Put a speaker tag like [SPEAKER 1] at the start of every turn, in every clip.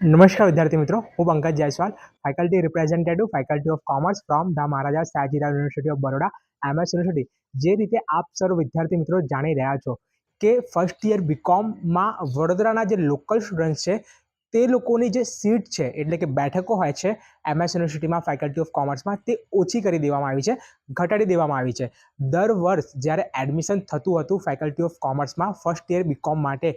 [SPEAKER 1] નમસ્કાર વિદ્યાર્થી મિત્રો, હું Pankaj Jaiswal faculty representative faculty of commerce from the Maharaja Sayajirao university of Baroda MS university જે રીતે આપ સર્વ વિદ્યાર્થી મિત્રો જાણી રહ્યા છો કે ફર્સ્ટ યર બીકોમમાં વડોદરાના જે લોકલ સ્ટુડન્ટ્સ છે, તે લોકોની જે સીટ છે, એટલે કે બેઠકો હોય છે એમએસ યુનિવર્સિટીમાં ફેકલ્ટી ઓફ કોમર્સમાં તે ઓછી કરી દેવામાં આવી છે, ઘટાડી દેવામાં આવી છે. દર વર્ષ જ્યારે એડમિશન થતું હતું ફેકલ્ટી ઓફ કોમર્સમાં ફર્સ્ટ યર બીકોમ માટે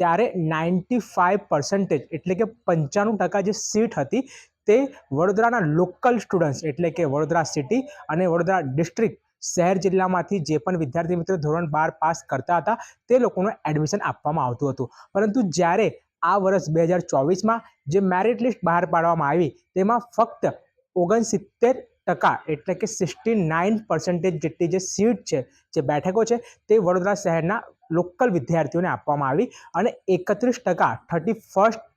[SPEAKER 1] ત્યારે નાઇન્ટી ફાઇવ પર્સન્ટેજ એટલે કે પંચાણું ટકા જે સીટ હતી તે વડોદરાના લોકલ સ્ટુડન્ટ્સ એટલે કે વડોદરા સિટી અને વડોદરા ડિસ્ટ્રિક્ટ શહેર જિલ્લામાંથી જે પણ વિદ્યાર્થી મિત્રો ધોરણ બાર પાસ કરતા હતા તે લોકોને એડમિશન આપવામાં આવતું હતું. પરંતુ જ્યારે આ વર્ષ બે હજાર ચોવીસમાં જે મેરિટ લિસ્ટ બહાર પાડવામાં આવી તેમાં ફક્ત ઓગણસિત્તેર ટકા એટલે કે સિક્સટી નાઇન પર્સન્ટેજ જેટલી જે સીટ છે, જે બેઠકો છે તે વડોદરા શહેરના લોકલ વિદ્યાર્થીઓને આપવામાં આવી અને એકત્રીસ ટકા thirty first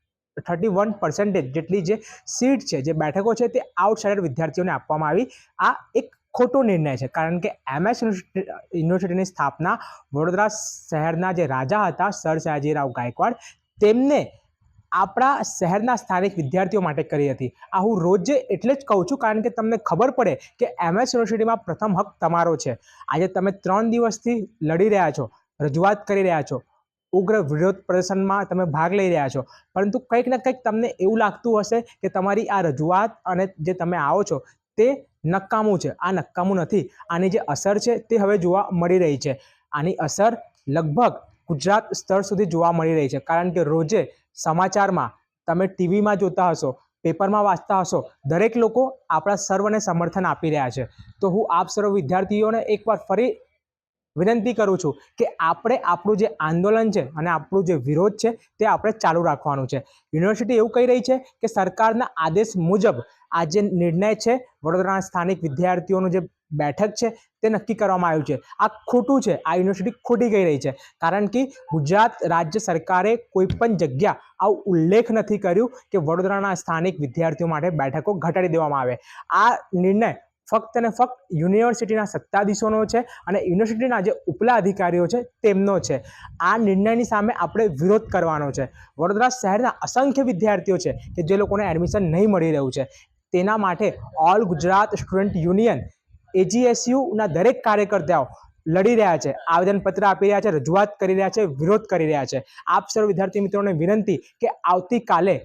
[SPEAKER 1] thirty one percentage જેટલી જે સીટ છે, જે બેઠકો છે, તે આઉટસાઇડર વિદ્યાર્થીઓને આપવામાં આવી. આ એક ખોટો નિર્ણય છે, કારણ કે એમએસ યુનિવર્સિટીની સ્થાપના વડોદરા શહેરના જે રાજા હતા, સર સયાજીરાવ ગાયકવાડ, તેમને આપણા શહેરના સ્થાનિક વિદ્યાર્થીઓ માટે કરી હતી. આ હું રોજે એટલે જ કહું છું, કારણ કે તમને ખબર પડે કે એમએસ યુનિવર્સિટીમાં પ્રથમ હક તમારો છે. આજે તમે ત્રણ દિવસથી લડી રહ્યા છો. રજૂઆત કરી રહ્યા છો. ઉગ્ર વિરોધ પ્રદર્શનમાં તમે ભાગ લઈ રહ્યા છો. પરંતુ કંઈક ને કંઈક તમને એવું લાગતું હશે કે તમારી આ રજૂઆત અને જે તમે આવો છો તે નકામું છે. આ નકામું નથી. આની જે અસર છે તે હવે જોવા મળી રહી છે. આની અસર લગભગ ગુજરાત સ્તર સુધી જોવા મળી રહી છે. કારણ કે રોજે સમાચારમાં તમે ટીવીમાં જોતા હશો, પેપરમાં વાંચતા હશો, દરેક લોકો આપણા સર્વને સમર્થન આપી રહ્યા છે. તો હું આપ સર્વ વિદ્યાર્થીઓને એકવાર ફરી વિનંતી કરું છું કે આપણે આપણું જે આંદોલન છે અને આપણું જે વિરોધ છે તે આપણે ચાલુ રાખવાનું છે. યુનિવર્સિટી એવું કહી રહી છે કે સરકારના આદેશ મુજબ આ જે નિર્ણય છે વડોદરાના સ્થાનિક વિદ્યાર્થીઓનું જે બેઠક છે તે નક્કી કરવામાં આવ્યું છે. આ ખોટું છે. આ યુનિવર્સિટી ખોટી કહી રહી છે. કારણ કે ગુજરાત રાજ્ય સરકારે કોઈ પણ જગ્યા આવું ઉલ્લેખ નથી કર્યું કે વડોદરાના સ્થાનિક વિદ્યાર્થીઓ માટે બેઠકો ઘટાડી દેવામાં આવે. આ નિર્ણય ફક્ત અને ફક્ત યુનિવર્સિટીના સત્તાધીશોનો છે અને યુનિવર્સિટીના જે ઉપલા અધિકારીઓ છે તેમનો છે. આ નિર્ણયની સામે આપણે વિરોધ કરવાનો છે. વડોદરા શહેરના અસંખ્ય વિદ્યાર્થીઓ છે કે જે લોકોને એડમિશન નહીં મળી રહ્યું છે. તેના માટે ઓલ ગુજરાત સ્ટુડન્ટ યુનિયન એજીએસયુના દરેક કાર્યકર્તાઓ લડી રહ્યા છે, આવેદનપત્ર આપી રહ્યા છે, રજૂઆત કરી રહ્યા છે, વિરોધ કરી રહ્યા છે. આપ સર્વ વિદ્યાર્થી મિત્રોને વિનંતી કે આવતીકાલે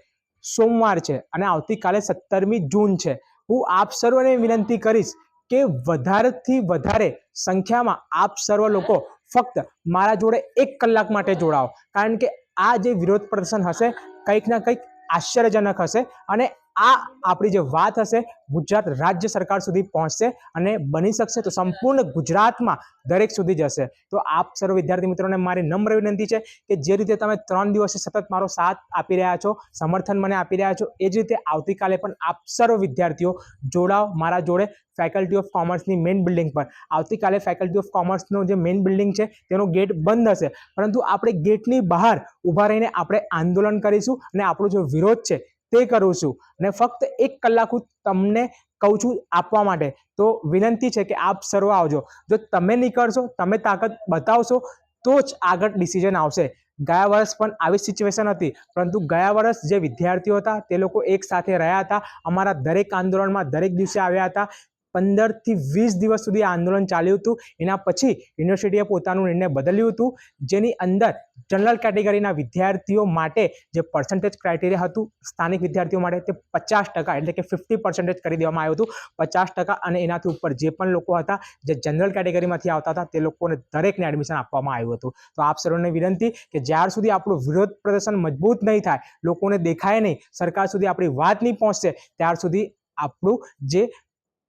[SPEAKER 1] સોમવાર છે અને આવતીકાલે સત્તરમી જૂન છે. હું આપ સર્વને વિનંતી કરીશ કે વધારેથી વધારે સંખ્યામાં આપ સર્વ લોકો ફક્ત મારા જોડે એક કલાક માટે જોડાઓ. કારણ કે આ જે વિરોધ પ્રદર્શન હશે, કંઈક ના કંઈક આશ્ચર્યજનક હશે અને આ આપણી જે વાત હશે, ગુજરાત રાજ્ય સરકાર સુધી પહોંચશે અને બની શકશે તો સંપૂર્ણ ગુજરાતમાં દરેક સુધી જશે. તો આપ સર્વ વિદ્યાર્થી મિત્રોને મારી નમ્ર વિનંતી છે કે જે રીતે તમે ત્રણ દિવસથી સતત મારો સાથ આપી રહ્યા છો, સમર્થન મને આપી રહ્યા છો, એ જ રીતે આવતીકાલે પણ આપ સર્વ વિદ્યાર્થીઓ જોડાઓ મારા જોડે ફેકલ્ટી ઓફ કોમર્સની મેઇન બિલ્ડિંગ પર. આવતીકાલે ફેકલ્ટી ઓફ કોમર્સનો જે મેઇન બિલ્ડિંગ છે, તેનો ગેટ બંધ હશે. પરંતુ આપણે ગેટની બહાર ઊભા રહીને આપણે આંદોલન કરીશું અને આપણો જે વિરોધ છે તે કરું છું અને ફક્ત એક કલાક હું તમને કહું છું આપવા માટે. તો વિનંતી છે કે આપ સર્વ આવજો. જો તમે નીકળશો તમે તાકાત બતાવશો, તો જ આગળ ડિસિઝન આવશે. ગયા વર્ષ પણ આવી સિચ્યુએશન હતી, પરંતુ ગયા વર્ષ જે વિદ્યાર્થીઓ હતા તે લોકો એક સાથે રહ્યા હતા. અમારા દરેક આંદોલનમાં દરેક દિવસે આવ્યા હતા. પંદરથી વીસ દિવસ સુધી આંદોલન ચાલ્યું હતું. એના પછી યુનિવર્સિટીએ પોતાનું નિર્ણય બદલ્યું હતું. જેની અંદર જનરલ કેટેગરીના વિદ્યાર્થીઓ માટે જે પર્સન્ટેજ ક્રાઇટેરિયા હતું, સ્થાનિક વિદ્યાર્થીઓ માટે તે પચાસ ટકા એટલે કે ફિફ્ટી પર્સન્ટેજ કરી દેવામાં આવ્યું હતું. પચાસ ટકા અને એનાથી ઉપર જે પણ લોકો હતા, જે જનરલ કેટેગરીમાંથી આવતા હતા, તે લોકોને દરેકને એડમિશન આપવામાં આવ્યું હતું. તો આપ સર્વને વિનંતી કે જ્યાર સુધી આપણું વિરોધ પ્રદર્શન મજબૂત નહીં થાય, લોકોને દેખાય નહીં, સરકાર સુધી આપણી વાત નહીં પહોંચશે, ત્યાર સુધી આપણું જે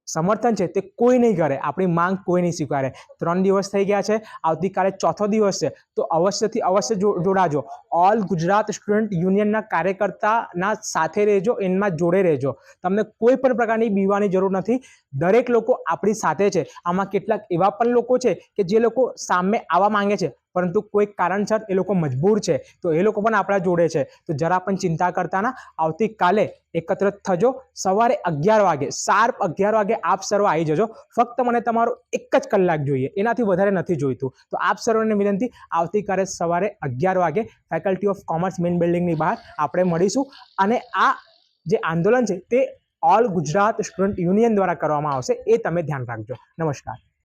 [SPEAKER 1] સમર્થન છે તે કોઈ નહીં કરે. આપણી માંગ કોઈ નહીં સ્વીકારે. ત્રણ દિવસ થઈ ગયા છે. આવતીકાલે ચોથો દિવસ છે. તો અવશ્યથી અવશ્ય જોડાજો. ઓલ ગુજરાત સ્ટુડન્ટ યુનિયનના કાર્યકર્તાના સાથે રહેજો. એમાં જોડે રહેજો. તમને કોઈ પણ પ્રકારની બીવાની જરૂર નથી. દરેક લોકો આપણી સાથે છે. આમાં કેટલાક એવા પણ લોકો છે કે જે લોકો સામે આવવા માંગે છે. પરંતુ કોઈક કારણસર એ લોકો મજબૂર છે. તો એ લોકો પણ આપણા જોડે છે. તો જરા પણ ચિંતા કરતા ના. આવતીકાલે એકત્રિત થજો. સવારે અગિયાર વાગે, શાર્પ અગિયાર વાગે આપ સર્વ આવી જજો. ફક્ત મને તમારો એક જ કલાક જોઈએ. એનાથી વધારે નથી જોઈતું. તો આપ સર્વને વિનંતી, આવતીકાલે સવારે અગિયાર વાગે ફેકલ્ટી ઓફ કોમર્સ મેઇન બિલ્ડિંગની બહાર આપણે મળીશું. અને આ જે આંદોલન છે તે ઓલ ગુજરાત સ્ટુડન્ટ યુનિયન દ્વારા કરવામાં આવશે. એ તમે ધ્યાન રાખજો. નમસ્કાર.